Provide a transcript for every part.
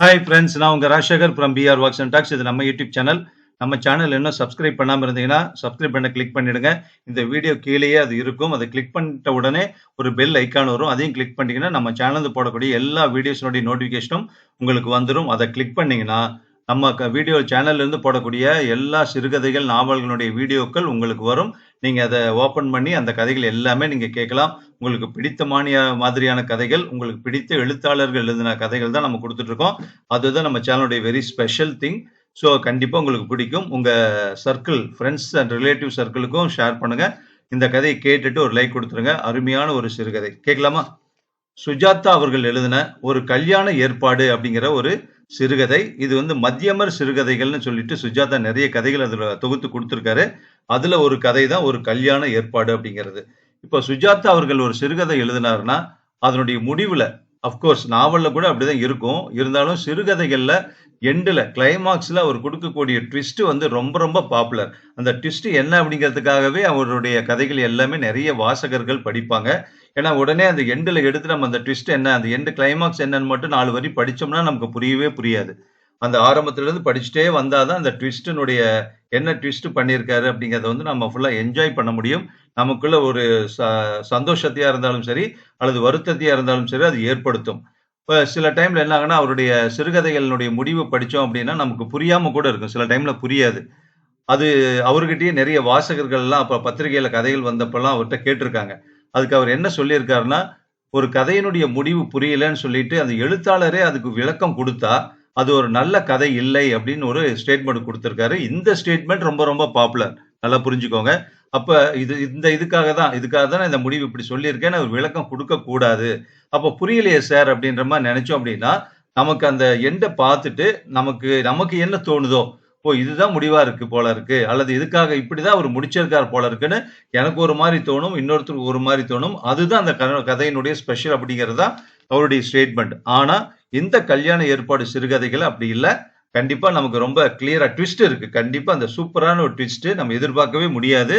Hi friends நான் உங்கள் Rajasekar from PR walks and talks இது நம்ம யூடியூப் சேனல் நம்ம சேனல் இன்னும் சப்ஸ்கிரைப் பண்ணாமல் இருந்தீங்கன்னா சப்ஸ்கிரைப் பண்ண கிளிக் பண்ணிடுங்க. இந்த வீடியோ கீழேயே அது இருக்கும். அதை கிளிக் பண்ணிட்ட உடனே ஒரு பெல் ஐக்கான் வரும். அதையும் கிளிக் பண்ணிட்டீங்கன்னா நம்ம சேனலில் போடக்கூடிய எல்லா வீடியோஸினுடைய நோட்டிஃபிகேஷனும் உங்களுக்கு வந்துடும் அதை கிளிக் பண்ணிங்கன்னா நம்ம க- வீடியோ சேனல்லேருந்து போடக்கூடிய எல்லா சிறுகதைகள் நாவல்களுடைய வீடியோக்கள் உங்களுக்கு வரும். நீங்க அதை ஓபன் பண்ணி அந்த கதைகள் எல்லாமே நீங்க கேட்கலாம். உங்களுக்கு பிடித்த மானிய மாதிரியான கதைகள் உங்களுக்கு பிடித்த எழுத்தாளர்கள் எழுதின கதைகள் தான் நம்ம கொடுத்துட்டு இருக்கோம் அதுதான் நம்ம சேனலுடைய வெரி ஸ்பெஷல் திங் ஸோ கண்டிப்பா உங்களுக்கு பிடிக்கும். உங்க சர்க்கிள் ஃப்ரெண்ட்ஸ் அண்ட் ரிலேட்டிவ் சர்க்கிளுக்கும் ஷேர் பண்ணுங்க. இந்த கதையை கேட்டுட்டு ஒரு லைக் கொடுத்துருங்க. அருமையான ஒரு சிறுகதை. கேட்கலாமா? சுஜாதா அவர்கள் எழுதின ஒரு கல்யாண ஏற்பாடு அப்படிங்கிற ஒரு சிறுகதை. இது வந்து மத்தியமர் சிறுகதைகள்னு சொல்லிட்டு சுஜாதா நிறைய கதைகள் அதில் தொகுத்து கொடுத்துருக்காரு. அதில் ஒரு கதை தான் ஒரு கல்யாண ஏற்பாடு அப்படிங்கிறது. இப்போ சுஜாதா அவர்கள் ஒரு சிறுகதை எழுதினாருன்னா அதனுடைய முடிவில் அஃப்கோர்ஸ் நாவலில் கூட அப்படிதான் இருக்கும். இருந்தாலும் சிறுகதைகளில் எண்டில் கிளைமாக்ஸில் அவர் கொடுக்கக்கூடிய ட்விஸ்ட் வந்து ரொம்ப ரொம்ப பாப்புலர் அந்த ட்விஸ்ட் என்ன அப்படிங்கிறதுக்காகவே அவருடைய கதைகள் எல்லாமே நிறைய வாசகர்கள் படிப்பாங்க. ஏன்னா உடனே அந்த எண்டில் எடுத்து நம்ம அந்த ட்விஸ்ட் என்ன அந்த எண்டு கிளைமாக்ஸ் என்னன்னு மட்டும் நாலு வரி படித்தோம்னா நமக்கு புரியவே புரியாது. அந்த ஆரம்பத்துலேருந்து இருந்து படிச்சுட்டே வந்தாதான் அந்த ட்விஸ்டினுடைய என்ன ட்விஸ்ட் பண்ணியிருக்காரு அப்படிங்கிறத வந்து நம்ம ஃபுல்லாக என்ஜாய் பண்ண முடியும். நமக்குள்ள ஒரு ச- சந்தோஷத்தையாக இருந்தாலும் சரி அல்லது வருத்தத்தையாக இருந்தாலும் சரி அது ஏற்படுத்தும். இப்போ சில டைமில் என்ன ஆகுனா அவருடைய சிறுகதைகளினுடைய முடிவு படித்தோம் அப்படின்னா நமக்கு புரியாமல் கூட இருக்கும். சில டைமில் புரியாது. அது அவர்கிட்டயே நிறைய வாசகர்கள் எல்லாம் பத்திரிகையில் கதைகள் வந்தப்பெல்லாம் அவர்கிட்ட கேட்டிருக்காங்க. அதுக்கு அவர் என்ன சொல்லியிருக்காருன்னா ஒரு கதையினுடைய முடிவு புரியலன்னு சொல்லிட்டு அந்த எழுத்தாளரே அதுக்கு விளக்கம் கொடுத்தா அது ஒரு நல்ல கதை இல்லை அப்படின்னு ஒரு ஸ்டேட்மெண்ட் கொடுத்துருக்காரு. இந்த ஸ்டேட்மெண்ட் ரொம்ப ரொம்ப பாப்புலர் நல்லா புரிஞ்சுக்கோங்க. அப்ப இது இந்த இதுக்காக தான் இதுக்காக தான் நான் இந்த முடிவு இப்படி சொல்லியிருக்கேன் ஒரு விளக்கம் கொடுக்க கூடாது. அப்ப புரியலையே சார் அப்படின்ற மாதிரி நினைச்சோம் அப்படின்னா நமக்கு அந்த எண்டை பார்த்துட்டு நமக்கு நமக்கு என்ன தோணுதோ ஓ இதுதான் முடிவா இருக்கு போல இருக்கு. அல்லது இதுக்காக இப்படிதான் அவர் முடிச்சிருக்கார் போல இருக்குன்னு எனக்கு ஒரு மாதிரி தோணும் இன்னொருத்தருக்கு ஒரு மாதிரி தோணும். அதுதான் அந்த கதையினுடைய ஸ்பெஷல் அப்படிங்கிறது தான் அவருடைய ஸ்டேட்மெண்ட் ஆனா இந்த கல்யாண ஏற்பாடு சிறுகதைகள் அப்படி இல்லை. கண்டிப்பா நமக்கு ரொம்ப கிளியரா ட்விஸ்ட் இருக்கு. கண்டிப்பா அந்த சூப்பரான ஒரு ட்விஸ்ட் நம்ம எதிர்பார்க்கவே முடியாது.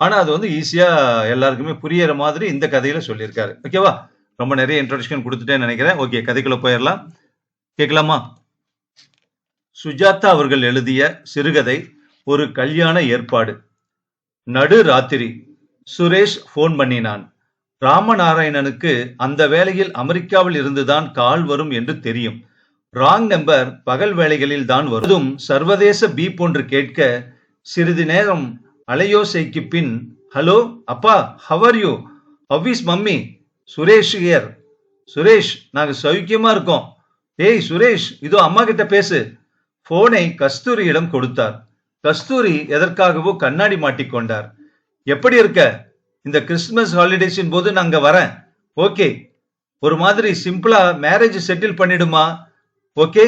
ஆனா அது வந்து ஈஸியா எல்லாருக்குமே புரியற மாதிரி இந்த கதையில சொல்லியிருக்காரு. ஓகேவா ரொம்ப நிறைய இன்ட்ரடக்ஷன் கொடுத்துட்டேன்னு நினைக்கிறேன். ஓகே கதைக்குள்ள போயிடலாம். கேட்கலாமா? சுஜாதா அவர்கள் எழுதிய சிறுகதை ஒரு கல்யாண ஏற்பாடு. நடு ராத்திரி சுரேஷ் ஃபோன் பண்ணினான். ராமநாராயணனுக்கு அந்த வேளையில் அமெரிக்காவில் இருந்துதான் கால் வரும் என்று தெரியும். ராங் நம்பர் பகல் வேளைகளில் தான் வரும். சர்வதேச பீப் ஒன்று கேட்க சிறிது நேரம் அலையோசைக்கு பின் ஹலோ அப்பா how are you how is mummy Suresh here Suresh நாங்க சௌக்கியமா இருக்கோம். ஏய் சுரேஷ் இதோ அம்மா கிட்ட பேசு. போனை கஸ்தூரியிடம் கொடுத்தார். கஸ்தூரி எதற்காகவோ கண்ணாடி மாட்டிக்கொண்டார் எப்படி இருக்க? இந்த கிறிஸ்துமஸ் ஹாலிடேஸின் போது நான் அங்க வரேன். ஓகே. ஒரு மாதிரி சிம்பிளா மேரேஜ் செட்டில் பண்ணிடுமா? ஓகே.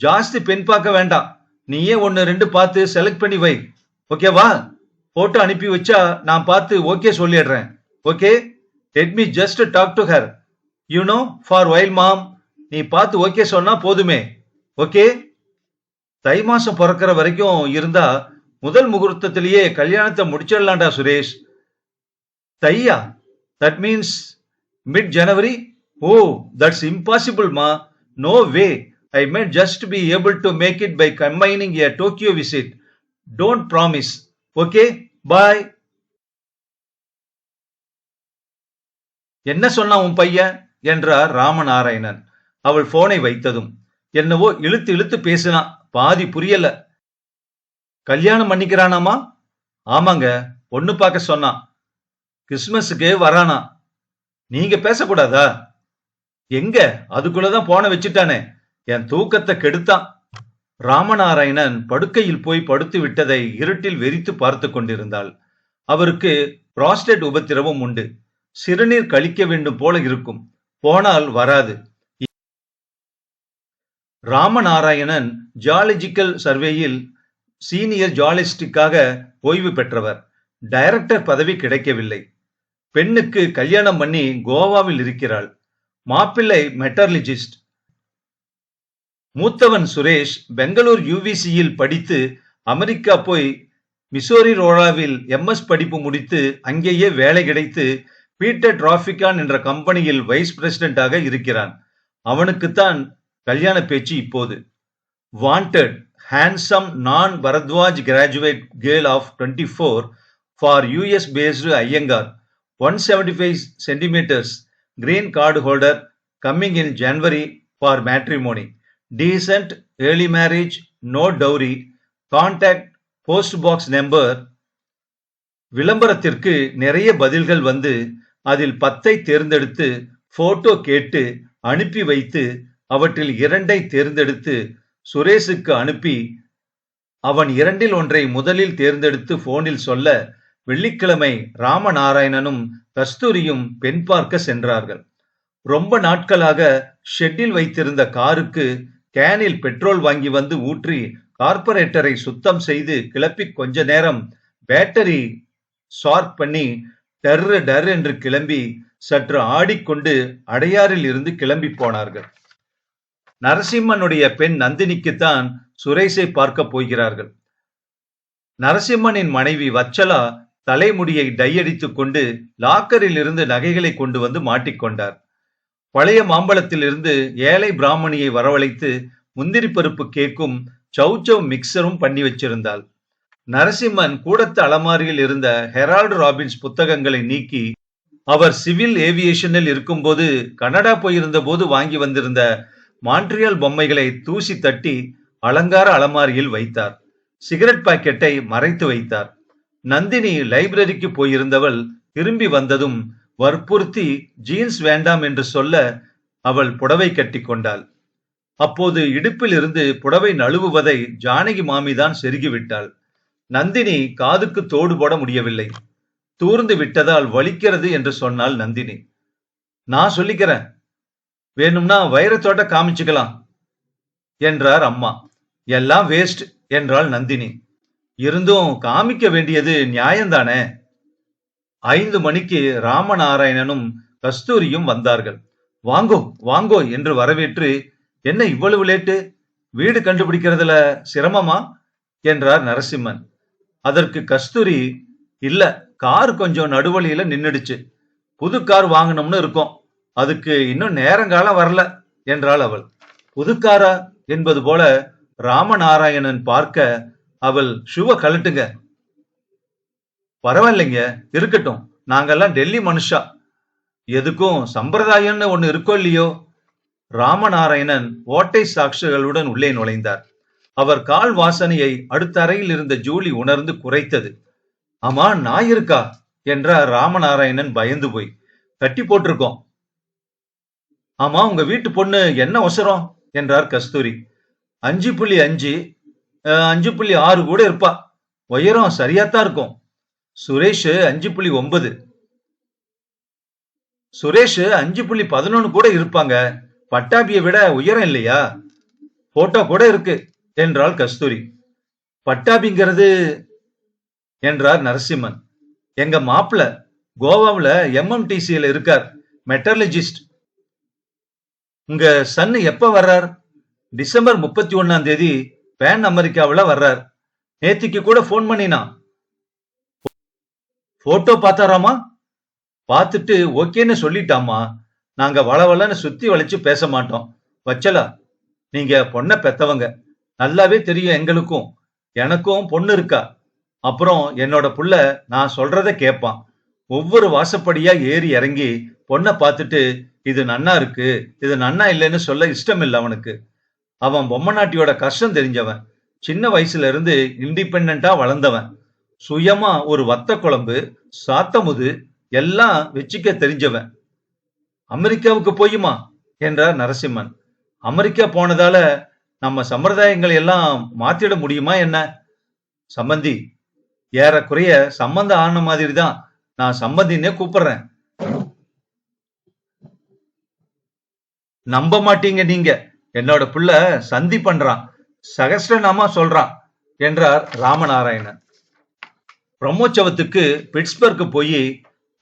ஜாஸ்தி பெண் பார்க்க வேண்டாம். நீயே ஒன்னு ரெண்டு பார்த்து செலக்ட் பண்ணி வை. ஓகேவா போட்டோ அனுப்பி வச்சா நான் பார்த்து ஓகே சொல்லிடுறேன். Okay. Let me just talk to her you know for while mom நீ பார்த்து ஓகே சொன்னா போதுமே. ஓகே. தை மாசம் பிறக்கிற வரைக்கும் இருந்தா முதல் முகூர்த்தத்திலேயே கல்யாணத்தை முடிச்சிடலாம்டா சுரேஷ். தையா? That means mid January oh that's impossible மா no way I may just be able to make it by combining a Tokyo visit don't promise okay bye என்ன சொன்னா உன் பையன்? என்றார் ராமநாராயணன். அவள் போனை வைத்ததும். என்னவோ இழுத்து இழுத்து பேசினான். பாதி புரியல. கல்யாணம் பண்ணிக்கிறானாமா? ஆமாங்க பொண்ணு பார்க்க சொன்னான் கிறிஸ்மஸுக்கு வரானா? நீங்க பேசக்கூடாதா? எங்க? அதுக்குள்ளதான் போன வச்சுட்டானே. என் தூக்கத்தை கெடுத்தான். ராமநாராயணன் படுக்கையில் போய் படுத்து விட்டதை இருட்டில் வெறித்து பார்த்து கொண்டிருந்தாள். அவருக்கு புராஸ்டேட் உபத்திரவம் உண்டு. சிறுநீர் கழிக்க வேண்டும் போல இருக்கும். போனால் வராது. ராமநாராயணன் ஜியாலஜிக்கல் சர்வேயில் சீனியர் ஜியாலஜிஸ்டுக்காக ஓய்வு பெற்றவர். டைரக்டர் பதவி கிடைக்கவில்லை. பெண்ணுக்கு கல்யாணம் பண்ணி கோவாவில் இருக்கிறாள். மாப்பிள்ளை மெட்டர்லிஜிஸ்ட் மூத்தவன் சுரேஷ் பெங்களூர் யூவிசியில் படித்து அமெரிக்கா போய் மிசோரி ரோடாவில் எம்எஸ் படிப்பு முடித்து அங்கேயே வேலை கிடைத்து பீட்டர் டிராபிகான் என்ற கம்பெனியில் வைஸ் பிரசிடென்டாக இருக்கிறான். அவனுக்குத்தான் கல்யாண பேச்சு இப்போது. வாண்டட் ஹேண்ட்சம் நான் Bharadwaj graduate girl of twenty four for US based Iyengar one seventy five centimetres green card holder coming in January for matrimony decent early marriage no dowry contact post box number விளம்பரத்திற்கு நிறைய பதில்கள் வந்து அதில் பத்தை தேர்ந்தெடுத்து photo கேட்டு அனுப்பி வைத்து அவற்றில் இரண்டை தேர்ந்தெடுத்து சுரேஷுக்கு அனுப்பி அவன் இரண்டில் ஒன்றை முதலில் தேர்ந்தெடுத்து போனில் சொல்ல வெள்ளிக்கிழமை ராமநாராயணனும் கஸ்தூரியும் பெண் பார்க்க சென்றார்கள். ரொம்ப நாட்களாக ஷெட்டில் வைத்திருந்த காருக்கு கேனில் பெட்ரோல் வாங்கி வந்து ஊற்றி கார்பரேட்டரை சுத்தம் செய்து கிளப்பி கொஞ்ச நேரம் பேட்டரி ஷார்ப் பண்ணி டர்ரு டர் என்று கிளம்பி சற்று ஆடிக்கொண்டு அடையாறில் இருந்து கிளம்பி போனார்கள். நரசிம்மனுடைய பெண் நந்தினிக்குத்தான் சுரேஷை பார்க்க போகிறார்கள். நரசிம்மனின் மனைவி வச்சலா தலைமுடியை டையடித்துக் கொண்டு லாக்கரில் இருந்து நகைகளை கொண்டு வந்து மாட்டிக்கொண்டார் பழைய மாம்பழத்தில் இருந்து ஏழை பிராமணியை வரவழைத்து முந்திரி பருப்பு கேக்கும் சௌச்சவ் மிக்சரும் பண்ணி வச்சிருந்தாள். நரசிம்மன் கூடத்து அலமாரியில் இருந்த ஹெரால்டு ராபின்ஸ் புத்தகங்களை நீக்கி அவர் சிவில் ஏவியேஷனில் இருக்கும்போது கனடா போயிருந்த போது வாங்கி வந்திருந்த மான்ட்ரியல் பொம்மைகளை தூசி தட்டி அலங்கார அலமாரியில் வைத்தார். சிகரெட் பாக்கெட்டை மறைத்து வைத்தார். நந்தினி லைப்ரரிக்கு போயிருந்தவள் திரும்பி வந்ததும் வற்புறுத்தி ஜீன்ஸ் வேண்டாம் என்று சொல்ல அவள் புடவை கட்டி கொண்டாள். அப்போது இடுப்பில் இருந்து புடவை நழுவுவதை ஜானகி மாமிதான் செருகிவிட்டாள் நந்தினி காதுக்கு தோடு போட முடியவில்லை. தூர்ந்து விட்டதால் வலிக்கிறது என்று சொன்னாள் நந்தினி. நான் சொல்லிக்கிறேன். வேணும்னா வைரத்தோட்ட காமிச்சுக்கலாம் என்றார் அம்மா. எல்லாம் வேஸ்ட் என்றாள் நந்தினி. இருந்தும் காமிக்க வேண்டியது நியாயம்தானே? ஐந்து மணிக்கு ராமநாராயணனும் கஸ்தூரியும் வந்தார்கள். வாங்கோ வாங்கோ என்று வரவேற்று என்ன இவ்வளவு லேட்டு வீடு கண்டுபிடிக்கிறதுல சிரமமா? என்றார் நரசிம்மன். அதற்கு கஸ்தூரி இல்ல கார் கொஞ்சம் நடுவழியில நின்னுடுச்சு. புது கார் வாங்கணும்னு இருக்கோம். அதுக்கு இன்னும் நேரங்காலம் வரல என்றாள் அவள். புதுக்காரா என்பது போல ராமநாராயணன் பார்க்க அவள் ஷுவ கழட்டுங்க. பரவாயில்லைங்க இருக்கட்டும் நாங்கெல்லாம் டெல்லி மனுஷா. எதுக்கும் சம்பிரதாயம்னு ஒண்ணு இருக்கோ இல்லையோ? ராமநாராயணன் ஓட்டை சாட்சிகளுடன் உள்ளே நுழைந்தார். அவர் கால் வாசனையை அடுத்த அறையில் இருந்த ஜூலி உணர்ந்து குறைத்தது. ஆமா நாய் இருக்கா? என்றார் ராமநாராயணன் பயந்து போய். கட்டி போட்டிருக்கோம் ஆமா உங்க வீட்டு பொண்ணு என்ன அவசரம் என்றார் கஸ்தூரி. அஞ்சு புள்ளி அஞ்சு அஞ்சு புள்ளி ஆறு கூட இருப்பா. உயரம் சரியாத்தான் இருக்கும். சுரேஷ் அஞ்சு புள்ளி ஒன்பது. சுரேஷ் அஞ்சு புள்ளி பதினொன்னு கூட இருப்பாங்க. பட்டாபியை விட உயரம் இல்லையா? போட்டோ கூட இருக்கு என்றாள் கஸ்தூரி. பட்டாபிங்கிறது என்றார் நரசிம்மன். எங்க மாப்பிள்ள கோவாவுல எம்எம்டிசியில் இருக்கார். மெட்டர்லஜிஸ்ட் உங்க சன்னு எப்ப வர்றார்? டிசம்பர் முப்பத்தி ஒன்னாம் தேதி பேன் அமெரிக்காவில் வர்றார். நேத்திக்கு கூட ஃபோன் பண்ணினா. போட்டோ பார்த்தாராமா? பார்த்துட்டு ஓகேன்னு சொல்லிட்டாமா? நாங்க வளவளன்னு சுத்தி வளைச்சு பேச மாட்டோம். வச்சலா நீங்க பொண்ணை பெத்தவங்க. நல்லாவே தெரியும் எங்களுக்கும். எனக்கும் பொண்ணு இருக்கா? அப்புறம் என்னோட புள்ள நான் சொல்றத கேட்பான் ஒவ்வொரு வாசப்படியா ஏறி இறங்கி பொண்ணை பார்த்துட்டு இது நன்னா இருக்கு. இது நன்னா இல்லைன்னு சொல்ல இஷ்டம் இல்லை அவனுக்கு. அவன் பொம்மை நாட்டியோட கஷ்டம் தெரிஞ்சவன். சின்ன வயசுல இருந்து இண்டிபெண்டா வளர்ந்தவன். சுயமா ஒரு வத்த குழம்பு சாத்தமுது எல்லாம் வச்சுக்க தெரிஞ்சவன். அமெரிக்காவுக்கு போயுமா? என்றார் நரசிம்மன். அமெரிக்கா போனதால நம்ம சம்பிரதாயங்களை எல்லாம் மாத்திட முடியுமா என்ன? சம்பந்தி ஏறக்குறைய சம்பந்தம் ஆன மாதிரி தான் நான் சம்பந்தின்னே கூப்பிடுறேன். நம்ப மாட்டீங்க நீங்க. என்னோட புள்ள சந்தி பண்றான். சகஸ்ரநாமா சொல்றான் என்றார் ராமநாராயணன். பிரம்மோற்சவத்துக்கு பிட்ஸ்பர்க் போய்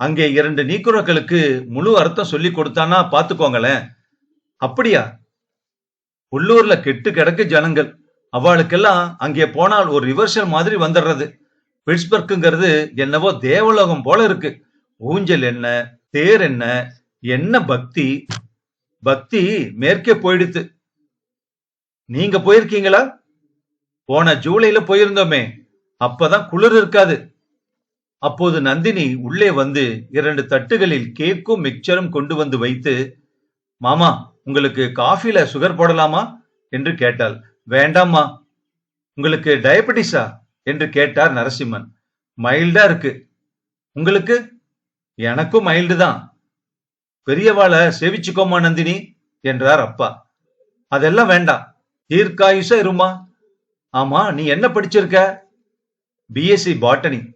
அங்கே இரண்டு நீக்குறக்களுக்கு முழு அர்த்தம் சொல்லி கொடுத்தானா பாத்துக்கோங்களேன். அப்படியா? உள்ளூர்ல கெட்டு கிடக்கு ஜனங்கள். அவளுக்கெல்லாம் அங்கே போனால் ஒரு ரிவர்சல் மாதிரி வந்துடுறது. பிட்ஸ்பர்க்குங்கிறது என்னவோ தேவலோகம் போல இருக்கு. ஊஞ்சல் என்ன தேர் என்ன என்ன பக்தி பக்தி மேற்கே போயிடுத்து. நீங்க போயிருக்கீங்களா? போன ஜூலைல போயிருந்தோமே. அப்பதான் குளிர் இருக்காது. அப்போது நந்தினி உள்ளே வந்து இரண்டு தட்டுகளில் கேக்கும் மிக்சரும் கொண்டு வந்து வைத்து மாமா உங்களுக்கு காஃபில சுகர் போடலாமா? என்று கேட்டாள். வேண்டாம்மா. உங்களுக்கு டயபெட்டிஸா? என்று கேட்டார் நரசிம்மன். மைல்டா இருக்கு. உங்களுக்கு? எனக்கும் மைல்டு தான். பெரியவாளை சேவிச்சுக்கோமா நந்தினி? என்றார் அப்பா. அதெல்லாம் வேண்டாம். தீர்க்காயுசா இருமா? ஆமா நீ என்ன படிச்சிருக்க? பிஎஸ்சி பாட்டனி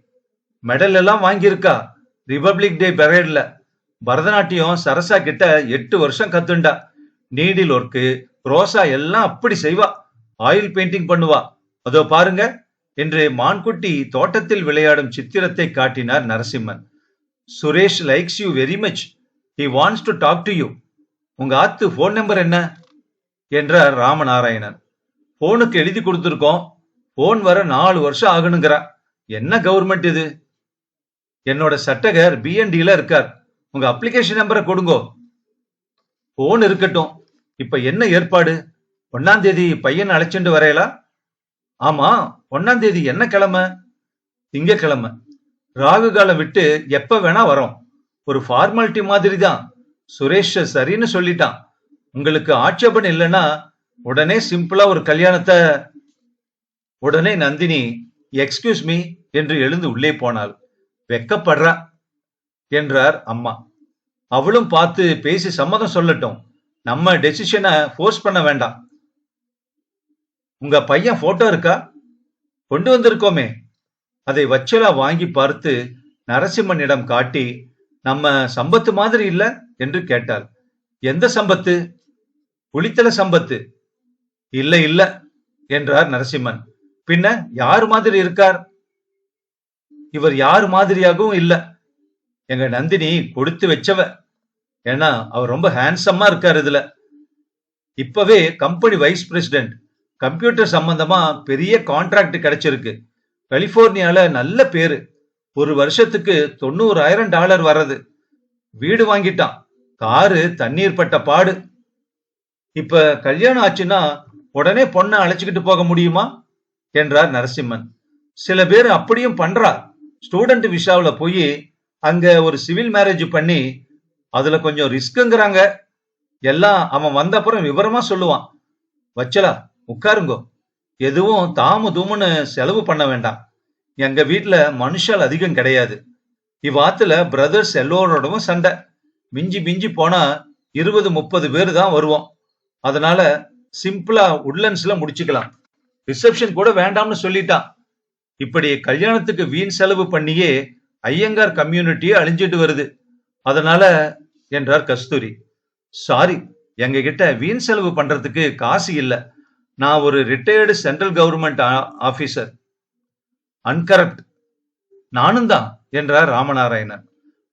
மெடல் எல்லாம் வாங்கியிருக்கா. ரிபப்ளிக் டே பெரேட்ல பரதநாட்டியம் சரசா கிட்ட எட்டு வருஷம் கத்துண்டா. நீடில் ஒர்க்கு ரோசா எல்லாம் அப்படி செய்வா. ஆயில் பெயிண்டிங் பண்ணுவா. அதோ பாருங்க. என்று மான்குட்டி தோட்டத்தில் விளையாடும் சித்திரத்தை காட்டினார் Narasimhan. Suresh likes you very much he wants to talk to you உங்க ஆத்து போன் நம்பர் என்ன? என்றார் ராமநாராயணன். போனுக்கு எழுதி கொடுத்துருக்கோம். போன் வர நாலு வருஷம் ஆகணுங்கிறா. என்ன கவர்மெண்ட் இது? என்னோட சட்டகர் பிஎன்டில இருக்கார். உங்க அப்ளிகேஷன் நம்பரை கொடுங்கோ. போன் இருக்கட்டும். இப்ப என்ன ஏற்பாடு? ஒன்னாம் தேதி பையன் அழைச்சிட்டு வரையலா? ஆமா ஒன்னாம் தேதி என்ன கிழமை? திங்கக்கிழமை. ராகு காலம் விட்டு எப்ப வேணா வரோம். ஒரு ஃபார்மாலிட்டி மாதிரி தான் சுரேஷ் சரின்னு சொல்லிட்டான். உங்களுக்கு ஆட்சேபன் இல்லைன்னா உடனே சிம்பிளா ஒரு கல்யாணத்தை உடனே நந்தினி எக்ஸ்கியூஸ் மீ என்று எழுந்து உள்ளே போனாள். வெக்கப்படுறா என்றார் அம்மா. அவளும் பார்த்து பேசி சம்மதம் சொல்லட்டும். நம்ம டெசிஷனை ஃபோர்ஸ் பண்ண வேண்டாம். உங்க பையன் போட்டோ இருக்கா? கொண்டு வந்திருக்கோமே. அதை வச்சலா வாங்கி பார்த்து நரசிம்மனிடம் காட்டி நம்ம சம்பத்து மாதிரி இல்ல என்று கேட்டாள் எந்த சம்பத்து? புளித்தல சம்பத்து. இல்ல இல்ல என்றார் நரசிம்மன். பின்ன யார் மாதிரி இருக்கார்? இவர் யார் மாதிரியாகவும் இல்ல. எங்க நந்தினி கொடுத்து வச்சவ. ஏன்னா அவர் ரொம்ப ஹேண்ட்ஸமா இருக்கார் இதுல. இப்பவே கம்பெனி வைஸ் பிரசிடென்ட் கம்ப்யூட்டர் சம்பந்தமா பெரிய கான்ட்ராக்ட் கிடைச்சிருக்கு. கலிபோர்னியால நல்ல பேரு. ஒரு வருஷத்துக்கு தொண்ணூறாயிரம் டாலர் வர்றது. வீடு வாங்கிட்டான். காரு தண்ணீர் பட்ட பாடு. இப்ப கல்யாணம் ஆச்சுன்னா உடனே பொண்ணை அழைச்சுக்கிட்டு போக முடியுமா? என்றார் நரசிம்மன். சில பேர் அப்படியும் பண்றா. ஸ்டூடெண்ட் விசாவுல போய் அங்க ஒரு சிவில் மேரேஜ் பண்ணி அதுல கொஞ்சம் ரிஸ்க்குங்கிறாங்க. எல்லாம் அவன் வந்த அப்புறம் விவரமா சொல்லுவான். வச்சலா உட்காருங்கோ. எதுவும் தாமு தூமுன்னு செலவு பண்ண வேண்டாம். எங்க வீட்டுல மனுஷால் அதிகம் கிடையாது. இவ்வாத்துல பிரதர்ஸ் எல்லோரோடவும் சண்டை. மிஞ்சி மிஞ்சி போனா இருபது முப்பது பேர் தான் வருவோம். அதனால சிம்பிளா உட்லன்ஸ்ல முடிச்சுக்கலாம். ரிசப்ஷன் கூட வேண்டாம்னு சொல்லிட்டான். இப்படி கல்யாணத்துக்கு வீண் செலவு பண்ணியே ஐயங்கார் கம்யூனிட்டியே அழிஞ்சிட்டு வருது. அதனால என்றார் கஸ்தூரி. சாரி எங்க கிட்ட வீண் செலவு பண்றதுக்கு காசு இல்ல. நான் ஒரு retired central government officer uncorrupt. நானும் தான் என்றார் ராமநாராயணன்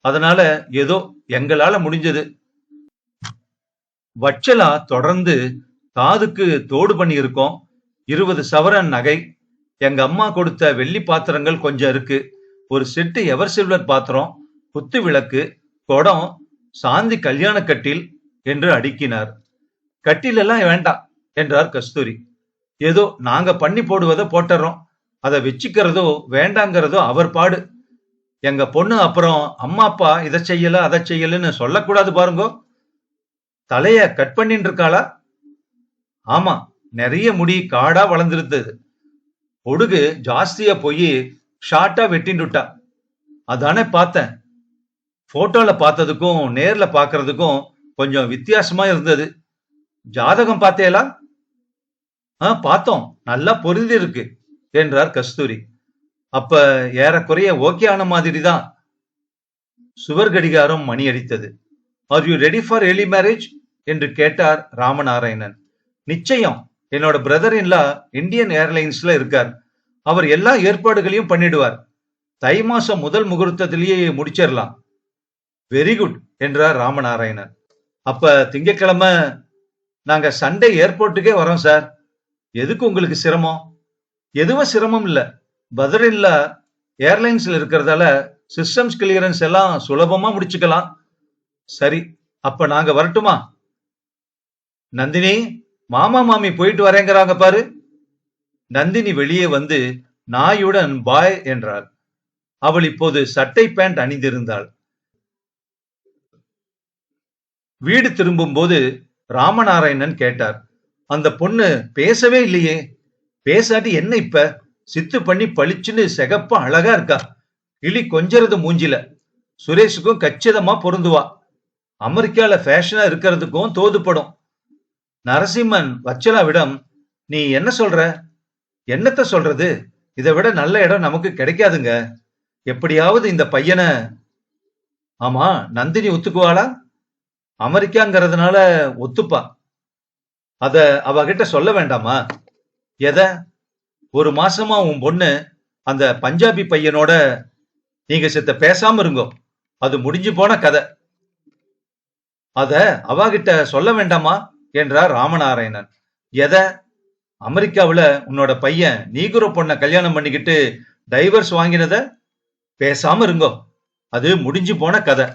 அதனால ஏதோ எங்களால முடிஞ்சது. வச்சலா தொடர்ந்து காதுக்கு தோடு பண்ணி இருக்கோம் இருபது சவரன் நகை. எங்க அம்மா கொடுத்த வெள்ளி பாத்திரங்கள் கொஞ்சம் இருக்கு. ஒரு செட்டு எவர் சில்வர் பாத்திரம் குத்து விளக்கு குடம் சாந்தி கல்யாண கட்டில் என்று அடுக்கினார். கட்டில் எல்லாம் வேண்டாம் என்றார் கஸ்தூரி. ஏதோ நாங்க பண்ணி போடுவதை போட்டுறோம். அதை வச்சுக்கிறதோ வேண்டாங்கிறதோ அவர் பாடு. எங்க பொண்ணு அப்புறம் அம்மா அப்பா இதை செய்யல அதை செய்யலன்னு சொல்லக்கூடாது பாருங்கோ. தலைய கட் பண்ணிட்டு இருக்காளா ஆமா நிறைய முடி காடா வளர்ந்துருந்தது. ஒடுகு ஜாஸ்தியா போய் ஷார்ட்டா வெட்டிண்டுட்டா அதானே பார்த்தேன். போட்டோல பார்த்ததுக்கும் நேர்ல பாக்குறதுக்கும் கொஞ்சம் வித்தியாசமா இருந்தது. ஜாதகம் பார்த்தேலா? ஆ பார்த்தோம். நல்லா பொருந்தி இருக்கு என்றார் கஸ்தூரி. அப்ப ஏறக்குறைய ஓகே ஆன மாதிரி தான் சுவர் கடிகாரம் மணி அடித்தது. Are you ready for early marriage என்று கேட்டார் ராமநாராயணன். நிச்சயம். என்னோட பிரதர் இன்லா இந்தியன் ஏர்லைன்ஸ்ல இருக்கார். அவர் எல்லா ஏற்பாடுகளையும் பண்ணிடுவார். தை மாசம் முதல் முகூர்த்தத்திலேயே முடிச்சிடலாம். வெரி குட் என்றார் ராமநாராயணன். அப்ப திங்கக்கிழமை நாங்க சண்டே ஏர்போர்ட்டுக்கே வரோம் சார். எதுக்கு உங்களுக்கு சிரமம்? எதுவும் சிரமம் இல்ல. பதர் ஏர்லைன்ஸ்ல இருக்கிறதால சிஸ்டம்ஸ் கிளியரன்ஸ் எல்லாம் சுலபமா முடிச்சுக்கலாம். சரி அப்ப நாங்க வரட்டுமா? நந்தினி மாமா மாமி போயிட்டு வரேங்கிறாங்க பாரு. நந்தினி வெளியே வந்து நாயுடன் பாய் என்றாள். அவள் இப்போது சட்டை பேண்ட் அணிந்திருந்தாள். வீடு திரும்பும் போது ராமநாராயணன் கேட்டார் அந்த பொண்ணு பேசவே இல்லையே. பேசாட்டி என்ன இப்ப? சித்து பண்ணி பளிச்சுன்னு செகப்பா அழகா இருக்கா? கிளி கொஞ்சறது மூஞ்சில. சுரேஷுக்கும் கச்சிதமா பொருந்துவா. அமெரிக்கால ஃபேஷனா இருக்கிறதுக்கும் தோதுப்படும். நரசிம்மன் வச்சலாவிடம் நீ என்ன சொல்ற? என்னத்த சொல்றது? இதை விட நல்ல இடம் நமக்கு கிடைக்காதுங்க. எப்படியாவது இந்த பையனை ஆமா நந்தினி ஒத்துக்குவாளா? அமெரிக்காங்கிறதுனால ஒத்துப்பா. அத அவகிட்ட சொல்ல வேண்டாமா? எத? ஒரு மாசமா உன் பொண்ணு அந்த பஞ்சாபி பையனோட நீங்க சித்த பேசாம இருங்கோ. அது முடிஞ்சு போன கதை. அத அவாகிட்ட சொல்ல வேண்டாமா? என்றார் ராமநாராயணன். எத? அமெரிக்காவுல உன்னோட பையன் நீகுர பொண்ணை கல்யாணம் பண்ணிக்கிட்டு டைவர்ஸ் வாங்கினத? பேசாம இருங்கோ. அது முடிஞ்சு போன கதை.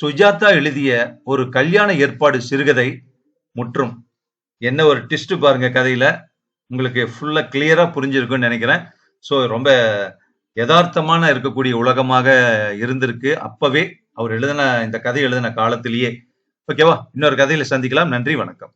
சுஜாதா எழுதிய ஒரு கல்யாண ஏற்பாடு சிறுகதை முற்றும். என்ன ஒரு டிஸ்ட் பாருங்க கதையில. உங்களுக்கு ஃபுல்லா கிளியரா புரிஞ்சிருக்கும்னு நினைக்கிறேன். ஸோ ரொம்ப யதார்த்தமான இருக்கக்கூடிய உலகமாக இருந்திருக்கு. அப்பவே அவர் எழுதின இந்த கதை எழுதின காலத்திலேயே. ஓகேவா இன்னொரு கதையில சந்திக்கலாம். நன்றி வணக்கம்.